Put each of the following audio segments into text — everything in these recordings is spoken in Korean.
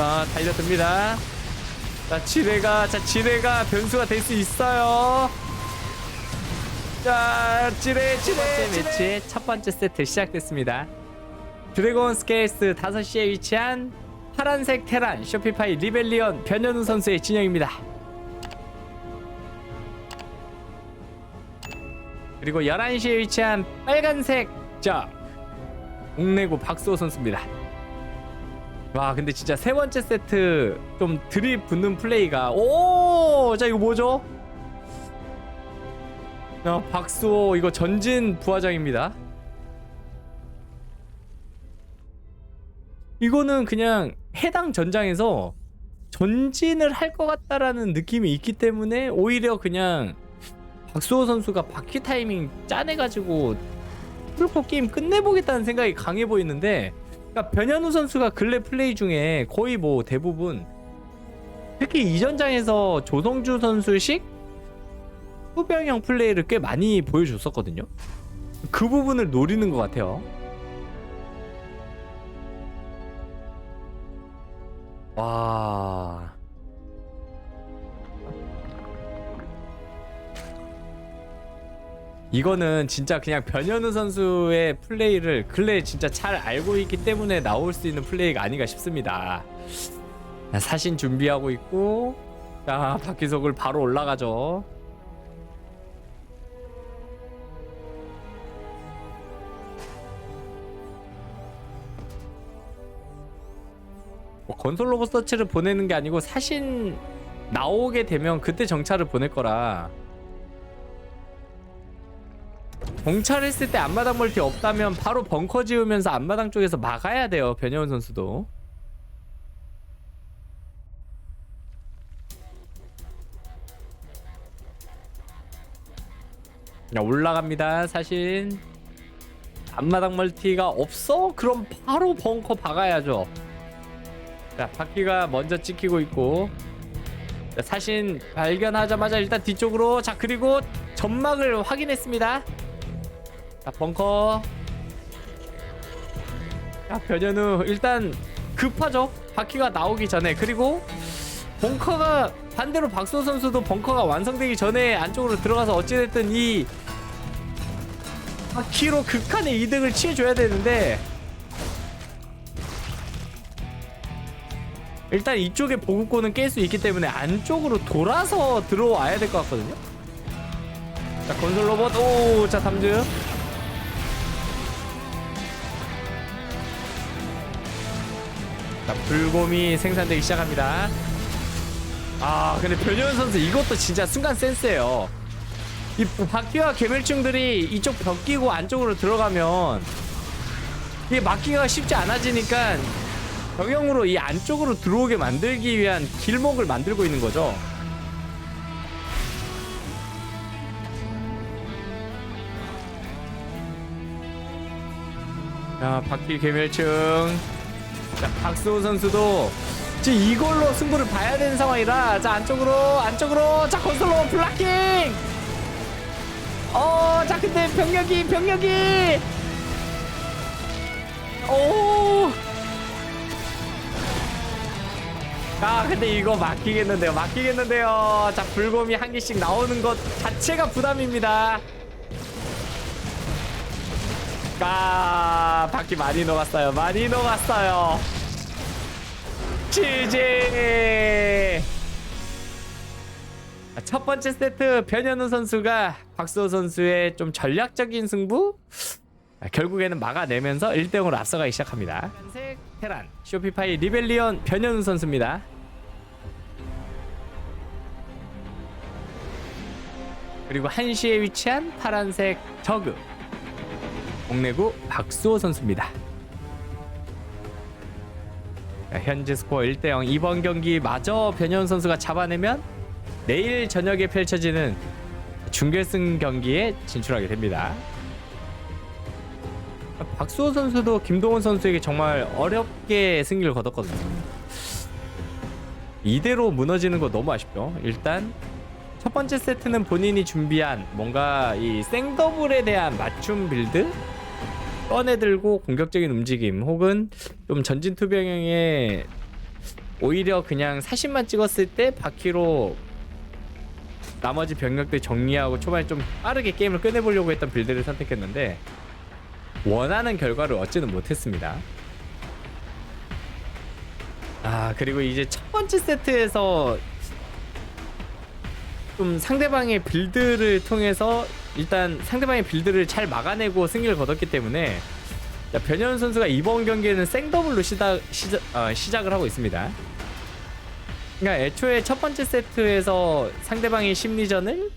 자 달려듭니다. 자 지뢰가 자 지뢰가 변수가 될 수 있어요. 자 지뢰 지뢰 번째 매치의 첫 번째 세트 시작됐습니다. 드래곤 스케일스 5시에 위치한 파란색 테란 쇼피파이 리벨리언 변현우 선수의 진영입니다. 그리고 11시에 위치한 빨간색 자 옥내고 박수호 선수입니다 와 근데 진짜 세 번째 세트 좀 드립 붙는 플레이가 오 자 이거 뭐죠? 야 박수호 이거 전진 부하장입니다 이거는 그냥 해당 전장에서 전진을 할 것 같다라는 느낌이 있기 때문에 오히려 그냥 박수호 선수가 바퀴 타이밍 짜내가지고 뚫고 게임 끝내보겠다는 생각이 강해 보이는데 그러니까 변현우 선수가 근래 플레이 중에 거의 뭐 대부분 특히 이 전장에서 조성주 선수식 후병형 플레이를 꽤 많이 보여줬었거든요. 그 부분을 노리는 것 같아요. 와 이거는 진짜 그냥 변현우 선수의 플레이를 근래 진짜 잘 알고 있기 때문에 나올 수 있는 플레이가 아닌가 싶습니다. 자, 사신 준비하고 있고 자 바퀴속을 바로 올라가죠. 뭐 건설 로봇 서치를 보내는 게 아니고 사신 나오게 되면 그때 정찰을 보낼 거라 정찰 했을 때 앞마당 멀티 없다면 바로 벙커 지으면서 앞마당 쪽에서 막아야 돼요 변현훈 선수도. 자 올라갑니다 사신 앞마당 멀티가 없어? 그럼 바로 벙커 박아야죠. 자 바퀴가 먼저 찍히고 있고. 자, 사신 발견하자마자 일단 뒤쪽으로. 자 그리고 점막을 확인했습니다 자 벙커. 자 변현우 일단 급하죠? 바퀴가 나오기 전에. 그리고 벙커가 반대로 박수 선수도 벙커가 완성되기 전에 안쪽으로 들어가서 어찌됐든 이 바퀴로 극한의 이득을 취해줘야 되는데 일단 이쪽에 보급고는 깰 수 있기 때문에 안쪽으로 돌아서 들어와야 될 것 같거든요. 자 건설 로봇. 오자 탐즈 자, 불곰이 생산되기 시작합니다. 아, 근데 변현 선수 이것도 진짜 순간 센스예요. 이 바퀴와 개멸충들이 이쪽 벽 끼고 안쪽으로 들어가면 이게 막기가 쉽지 않아지니까 병영으로 이 안쪽으로 들어오게 만들기 위한 길목을 만들고 있는 거죠. 자, 바퀴 개멸충. 자, 박수호 선수도 지금 이걸로 승부를 봐야 되는 상황이라 자 안쪽으로 안쪽으로. 자 건설로 블락킹! 어자 근데 병력이 병력이! 오. 아 근데 이거 막히겠는데요 막히겠는데요. 자 불곰이 한 개씩 나오는 것 자체가 부담입니다 아 바퀴 많이 녹았어요. 많이 녹았어요. 지지! 첫 번째 세트 변현우 선수가 박수호 선수의 좀 전략적인 승부? 아, 결국에는 막아내면서 1대0으로 앞서가기 시작합니다. 색 테란. 쇼피파이 리벨리온 변현우 선수입니다. 그리고 1시에 위치한 파란색 저그 동래구 박수호 선수입니다. 자, 현재 스코어 1대 0 이번 경기 마저 변현 선수가 잡아내면 내일 저녁에 펼쳐지는 준결승 경기에 진출하게 됩니다. 박수호 선수도 김동원 선수에게 정말 어렵게 승리를 거뒀거든요. 이대로 무너지는 거 너무 아쉽죠. 일단 첫 번째 세트는 본인이 준비한 뭔가 이 생더블에 대한 맞춤 빌드 꺼내 들고 공격적인 움직임 혹은 좀 전진 투병형의 오히려 그냥 사신만 찍었을 때 바퀴로 나머지 병력들 정리하고 초반에 좀 빠르게 게임을 끝내보려고 했던 빌드를 선택했는데 원하는 결과를 얻지는 못했습니다. 아 그리고 이제 첫 번째 세트에서 좀 상대방의 빌드를 통해서 일단 상대방의 빌드를 잘 막아내고 승리를 거뒀기 때문에 자, 변현 선수가 이번 경기에는 생더블로 시작, 시작, 어, 시작을 하고 있습니다. 그러니까 애초에 첫 번째 세트에서 상대방의 심리전을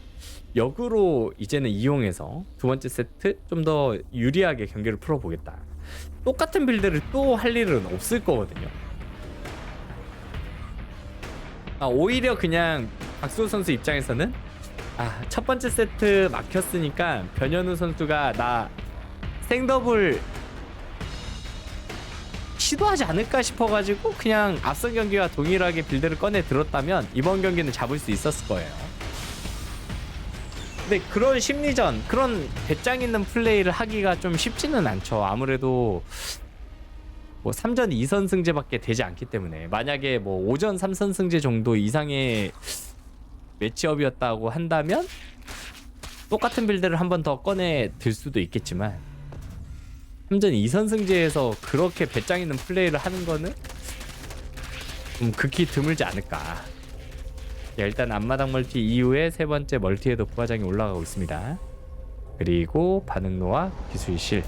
역으로 이제는 이용해서 두 번째 세트 좀 더 유리하게 경기를 풀어보겠다. 똑같은 빌드를 또 할 일은 없을 거거든요. 아, 오히려 그냥 박수호 선수 입장에서는 아, 첫 번째 세트 막혔으니까 변현우 선수가 나 생더블 시도하지 않을까 싶어가지고 그냥 앞선 경기와 동일하게 빌드를 꺼내 들었다면 이번 경기는 잡을 수 있었을 거예요. 근데 그런 심리전, 그런 배짱 있는 플레이를 하기가 좀 쉽지는 않죠. 아무래도 뭐 3전 2선 승제밖에 되지 않기 때문에 만약에 뭐 5전 3선 승제 정도 이상의 매치업이었다고 한다면 똑같은 빌드를 한 번 더 꺼내 들 수도 있겠지만 3전 2선 승제에서 그렇게 배짱 있는 플레이를 하는 거는 좀 극히 드물지 않을까. 자, 일단 앞마당 멀티 이후에 세 번째 멀티에도 부하장이 올라가고 있습니다. 그리고 반응로와 기술실.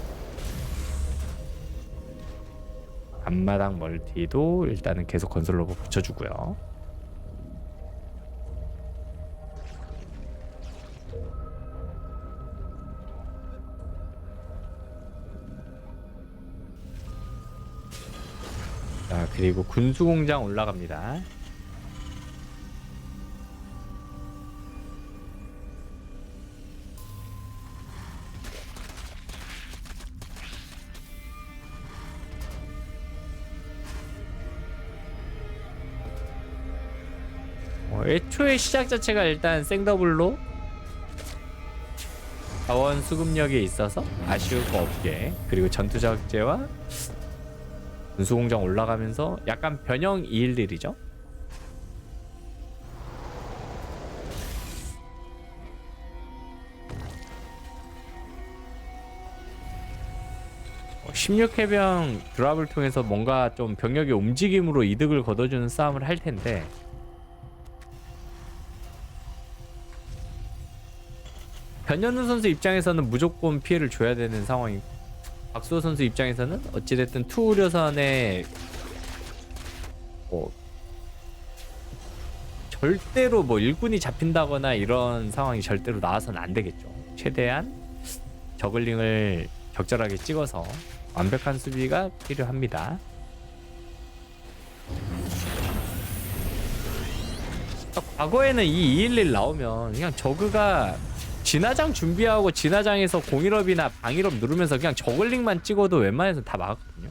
앞마당 멀티도 일단은 계속 건설 로봇 붙여주고요. 그리고 군수공장 올라갑니다. 어, 애초에 시작 자체가 일단 생더블로 자원 수급력에 있어서 아쉬울 거 없게 그리고 전투 자극제와 분수공장 올라가면서 약간 변형 211이죠. 어, 16해병 드랍을 통해서 뭔가 좀 병력의 움직임으로 이득을 거둬주는 싸움을 할 텐데 변현우 선수 입장에서는 무조건 피해를 줘야 되는 상황이고 박수호 선수 입장에서는 어찌됐든 투우려선에 뭐 절대로 뭐 일꾼이 잡힌다거나 이런 상황이 절대로 나와서는 안 되겠죠. 최대한 저글링을 적절하게 찍어서 완벽한 수비가 필요합니다. 과거에는 이 211 나오면 그냥 저그가 진화장 준비하고 진화장에서 공일업이나 방일업 누르면서 그냥 저글링만 찍어도 웬만해서 다 막았거든요.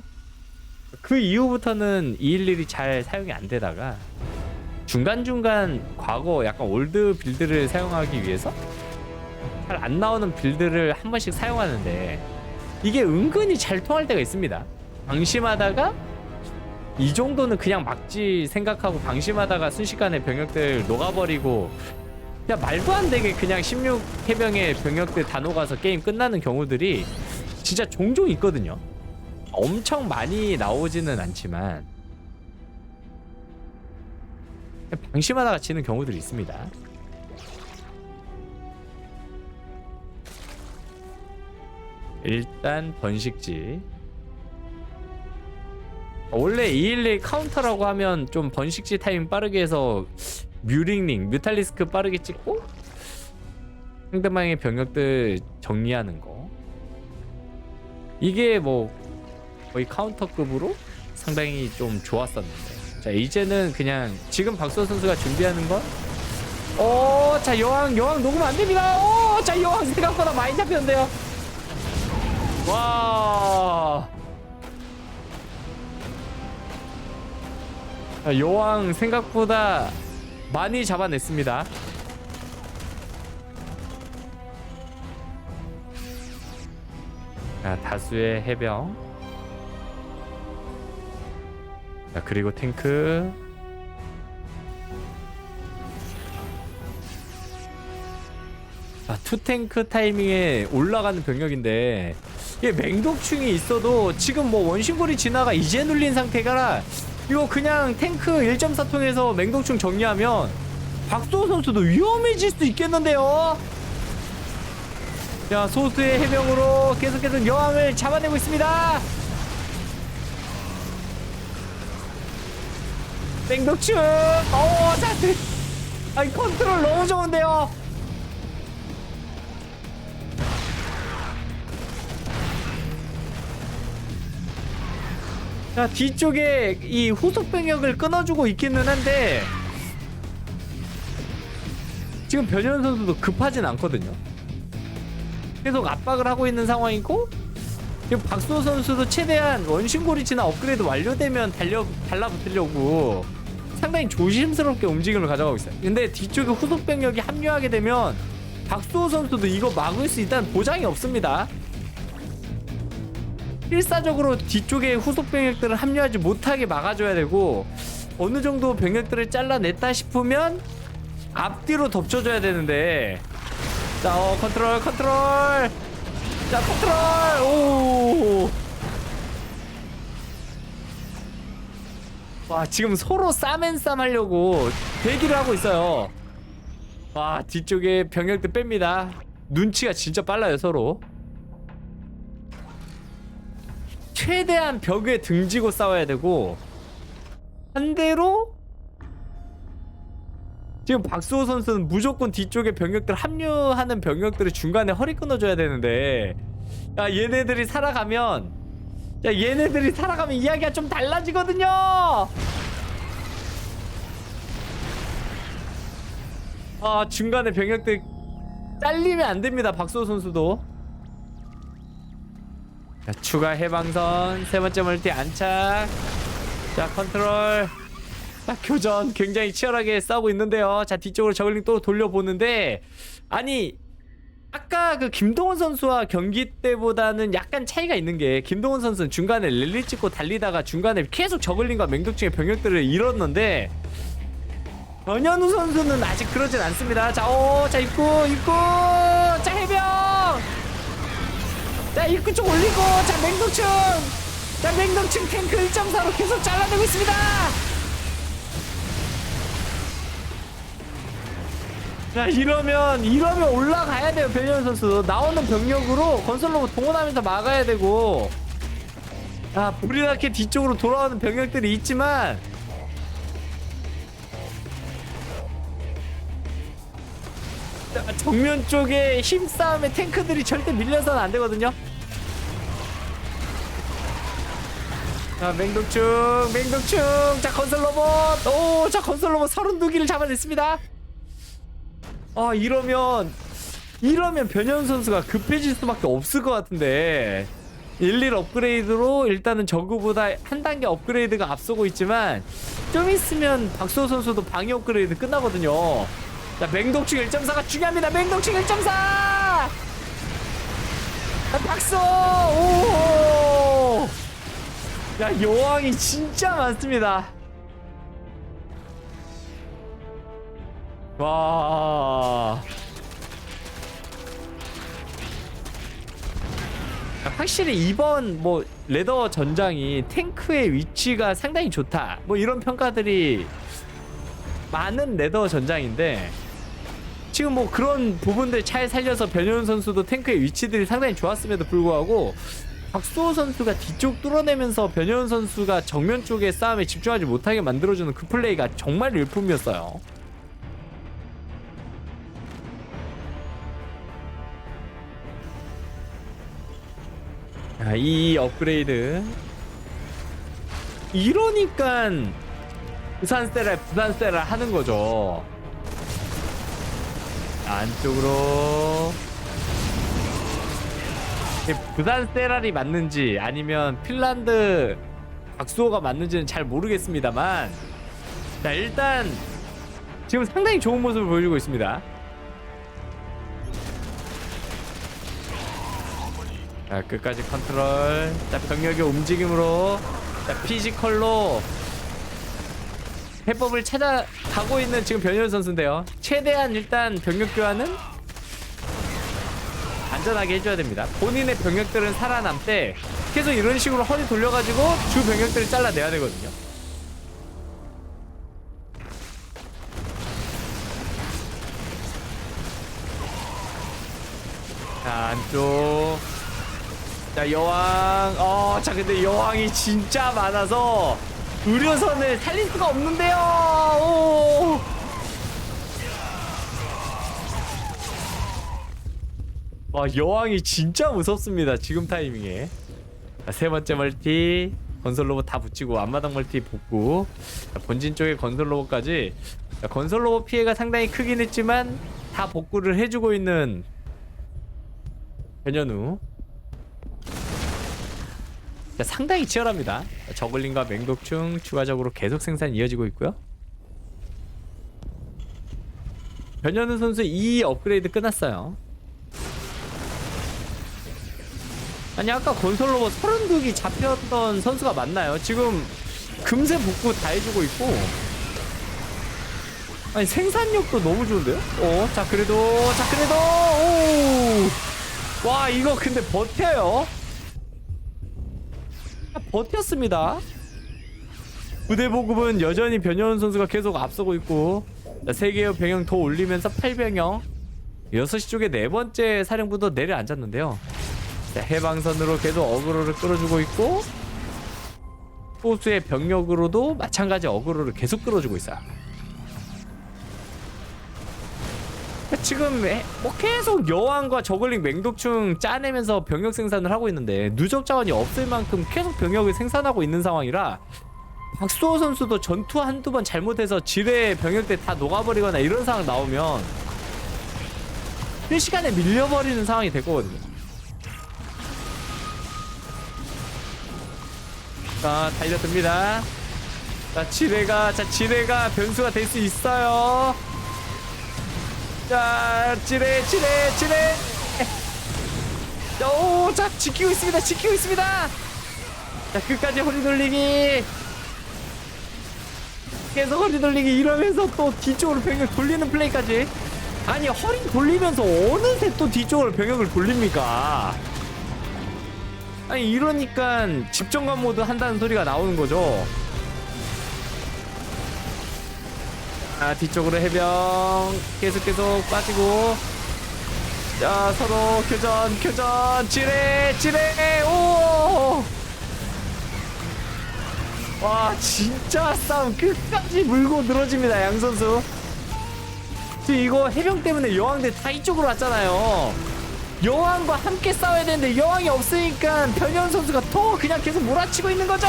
그 이후부터는 211이 잘 사용이 안 되다가 중간중간 과거 약간 올드 빌드를 사용하기 위해서 잘 안 나오는 빌드를 한 번씩 사용하는데 이게 은근히 잘 통할 때가 있습니다. 방심하다가 이 정도는 그냥 막지 생각하고 방심하다가 순식간에 병력들 녹아버리고 야 말도 안 되게 그냥 16해병의 병력들 다 녹아서 게임 끝나는 경우들이 진짜 종종 있거든요. 엄청 많이 나오지는 않지만 방심하다가 지는 경우들이 있습니다. 일단 번식지 원래 211 카운터라고 하면 좀 번식지 타임 빠르게 해서 뮤링링, 뮤탈리스크 빠르게 찍고 상대방의 병력들 정리하는 거 이게 뭐 거의 카운터급으로 상당히 좀 좋았었는데 자 이제는 그냥 지금 박수호 선수가 준비하는 건 어, 자 여왕 여왕 녹으면 안 됩니다. 어, 자 여왕 생각보다 많이 잡혔는데요. 와. 자, 여왕 생각보다 많이 잡아냈습니다. 자, 다수의 해병. 자, 그리고 탱크. 아, 자, 투탱크 타이밍에 올라가는 병력인데 이게 맹독충이 있어도 지금 뭐 원심골이 지나가 이제 눌린 상태가라, 이거 그냥 탱크 1.4 통해서 맹독충 정리하면 박소호 선수도 위험해질 수 있겠는데요. 자 소수의 해병으로 계속해서 여왕을 잡아내고 있습니다. 맹독충, 어, 자, 드- 아이 컨트롤 너무 좋은데요. 자 뒤쪽에 이 후속 병력을 끊어주고 있기는 한데 지금 변현 선수도 급하진 않거든요. 계속 압박을 하고 있는 상황이고 지금 박수호 선수도 최대한 원심고리 진화 업그레이드 완료되면 달려 달라붙으려고 상당히 조심스럽게 움직임을 가져가고 있어요. 근데 뒤쪽에 후속 병력이 합류하게 되면 박수호 선수도 이거 막을 수 있다는 보장이 없습니다. 필사적으로 뒤쪽에 후속 병력들을 합류하지 못하게 막아줘야 되고 어느 정도 병력들을 잘라냈다 싶으면 앞뒤로 덮쳐줘야 되는데. 자 어, 컨트롤 컨트롤. 자 컨트롤. 오. 와 지금 서로 싸맨싸 하려고 대기를 하고 있어요. 와 뒤쪽에 병력들 뺍니다. 눈치가 진짜 빨라요 서로 최대한 벽에 등지고 싸워야 되고 반대로 지금 박수호 선수는 무조건 뒤쪽에 병력들 합류하는 병력들을 중간에 허리 끊어줘야 되는데 야 얘네들이 살아가면 야 얘네들이 살아가면 이야기가 좀 달라지거든요! 아 중간에 병력들 잘리면 안 됩니다 박수호 선수도 자, 추가 해방선. 세 번째 멀티 안착. 자 컨트롤. 자 교전. 굉장히 치열하게 싸우고 있는데요. 자 뒤쪽으로 저글링 또 돌려보는데 아니 아까 그 김동원 선수와 경기 때보다는 약간 차이가 있는 게 김동원 선수는 중간에 랠리 찍고 달리다가 중간에 계속 저글링과 맹독충의 병력들을 잃었는데 변현우 선수는 아직 그러진 않습니다. 자 오 자 입구 입구. 자 해병 자 입구 쪽 올리고 자 맹독충 자 맹독충 탱크 1.4로 계속 잘라내고 있습니다. 자 이러면 이러면 올라가야 돼요 변현 선수. 나오는 병력으로 건설로봇 동원하면서 막아야 되고. 아 불이 나게 뒤쪽으로 돌아오는 병력들이 있지만 정면 쪽에 힘싸움에 탱크들이 절대 밀려서는 안 되거든요. 자 맹독충 맹독충. 자 건설 로봇. 오 자 건설 로봇 32기를 잡아냈습니다. 아 이러면 이러면 변현 선수가 급해질 수밖에 없을 것 같은데. 11 업그레이드로 일단은 저그보다 한 단계 업그레이드가 앞서고 있지만 좀 있으면 박수호 선수도 방위 업그레이드 끝나거든요 자 맹독충 1.4가 중요합니다 맹독충 1.4 자, 박수 오! 야 여왕이 진짜 많습니다 와. 확실히 이번 뭐 레더 전장이 탱크의 위치가 상당히 좋다. 뭐 이런 평가들이 많은 레더 전장인데 지금 뭐 그런 부분들 잘 살려서 변현 선수도 탱크의 위치들이 상당히 좋았음에도 불구하고 박수호 선수가 뒤쪽 뚫어내면서 변현 선수가 정면 쪽의 싸움에 집중하지 못하게 만들어주는 그 플레이가 정말 일품이었어요. 자, 이 업그레이드. 이러니까 부산 세라 부산 세라 하는 거죠. 안쪽으로. 부산 세랄이 맞는지 아니면 핀란드 박수호가 맞는지는 잘 모르겠습니다만 자 일단 지금 상당히 좋은 모습을 보여주고 있습니다. 자 끝까지 컨트롤. 자 병력의 움직임으로. 자 피지컬로 해법을 찾아가고 있는 지금 변현 선수인데요 최대한 일단 병력 교환은 안전하게 해줘야 됩니다. 본인의 병력들은 살아남되 계속 이런 식으로 허리 돌려가지고 주 병력들을 잘라내야 되거든요. 자 안쪽 자 여왕 어 자 근데 여왕이 진짜 많아서 의료선을 살릴 수가 없는데요. 오. 와 여왕이 진짜 무섭습니다 지금 타이밍에. 자, 세 번째 멀티 건설 로봇 다 붙이고 앞마당 멀티 복구. 자, 본진 쪽에 건설 로봇까지. 자, 건설 로봇 피해가 상당히 크긴 했지만 다 복구를 해주고 있는 변현우 자, 상당히 치열합니다 저글링과 맹독충 추가적으로 계속 생산 이어지고 있고요 변현우 선수 2 업그레이드 끝났어요 아니 아까 건설 로봇 32기 잡혔던 선수가 맞나요? 지금 금세 복구 다 해주고 있고 아니 생산력도 너무 좋은데요? 어, 자 그래도 자 그래도 오! 와 이거 근데 버텨요? 아, 버텼습니다. 부대 보급은 여전히 변현 선수가 계속 앞서고 있고 자, 세개의 병영 더 올리면서 8병영. 6시 쪽에 네 번째 사령부도 내려앉았는데요. 자, 해방선으로 계속 어그로를 끌어주고 있고 소수의 병력으로도 마찬가지 어그로를 계속 끌어주고 있어요. 지금 해- 뭐 계속 여왕과 저글링 맹독충 짜내면서 병력 생산을 하고 있는데 누적 자원이 없을 만큼 계속 병력을 생산하고 있는 상황이라 박수호 선수도 전투 한두 번 잘못해서 지뢰 병력들 다 녹아버리거나 이런 상황 나오면 실시간에 밀려버리는 상황이 될 거거든요. 자 달려듭니다 자 지뢰가 자 지뢰가 변수가 될 수 있어요 자 지뢰 지뢰 지뢰. 오 자 지키고 있습니다 지키고 있습니다. 자 끝까지 허리 돌리기. 계속 허리 돌리기 이러면서 또 뒤쪽으로 병력 돌리는 플레이까지. 아니 허리 돌리면서 어느새 또 뒤쪽으로 병력을 돌립니까? 아니 이러니까 집정관 모드 한다는 소리가 나오는 거죠. 아 뒤쪽으로 해병 계속 계속 빠지고 자 서로 교전 교전 지뢰 지뢰 오. 와 진짜 싸움 끝까지 물고 늘어집니다 양 선수. 지금 이거 해병 때문에 여왕들 다 이쪽으로 왔잖아요. 여왕과 함께 싸워야 되는데 여왕이 없으니까 변현 선수가 더 그냥 계속 몰아치고 있는 거죠.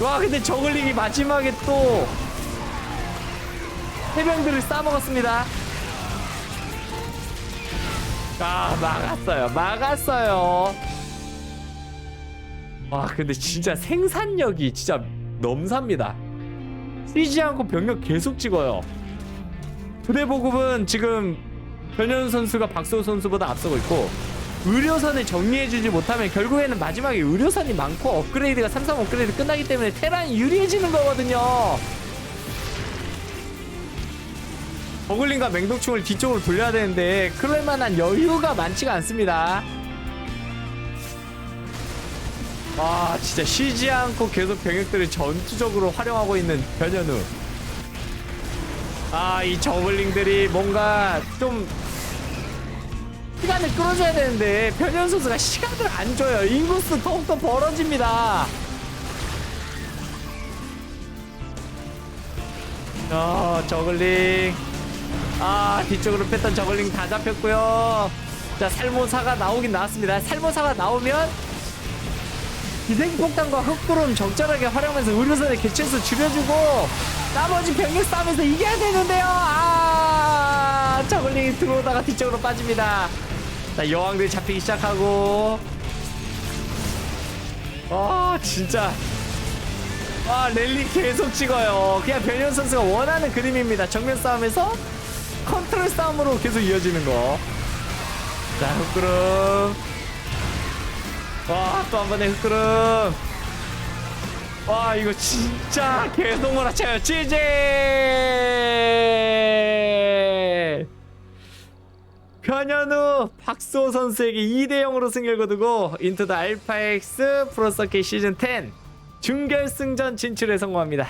와 근데 저글링이 마지막에 또 해병들을 싸먹었습니다. 아 막았어요, 막았어요. 와 근데 진짜 생산력이 진짜 넘삽니다. 쉬지 않고 병력 계속 찍어요. 부대 보급은 지금 변현 선수가 박소호 선수보다 앞서고 있고 의료선을 정리해주지 못하면 결국에는 마지막에 의료선이 많고 업그레이드가 3, 3 업그레이드 끝나기 때문에 테란이 유리해지는 거거든요. 버글링과 맹독충을 뒤쪽으로 돌려야 되는데 그럴 만한 여유가 많지가 않습니다. 와 진짜 쉬지 않고 계속 병력들을 전투적으로 활용하고 있는 변현우. 아, 이 저글링들이 뭔가 좀 시간을 끌어줘야 되는데 변현 선수가 시간을 안 줘요. 인구수 더욱더 벌어집니다. 어, 저글링. 아, 뒤쪽으로 뺐던 저글링 다 잡혔고요. 자, 살모사가 나오긴 나왔습니다. 살모사가 나오면 기생폭탄과 흑구름 적절하게 활용해서 의료선의 개체수 줄여주고 나머지 병력 싸움에서 이겨야 되는데요. 아, 저글링이 들어오다가 뒤쪽으로 빠집니다. 자, 여왕들이 잡히기 시작하고. 아, 진짜. 아, 랠리 계속 찍어요. 그냥 변현 선수가 원하는 그림입니다. 정면 싸움에서 컨트롤 싸움으로 계속 이어지는 거. 자, 흑구름. 와, 또 한 번의 흑구름. 와 이거 진짜 계속 몰아쳐요 지제 변현우 박수호 선수에게 2대 0으로 승리를 거두고 인투 더 알파엑스 프로서킷 시즌 10 준결승전 진출에 성공합니다.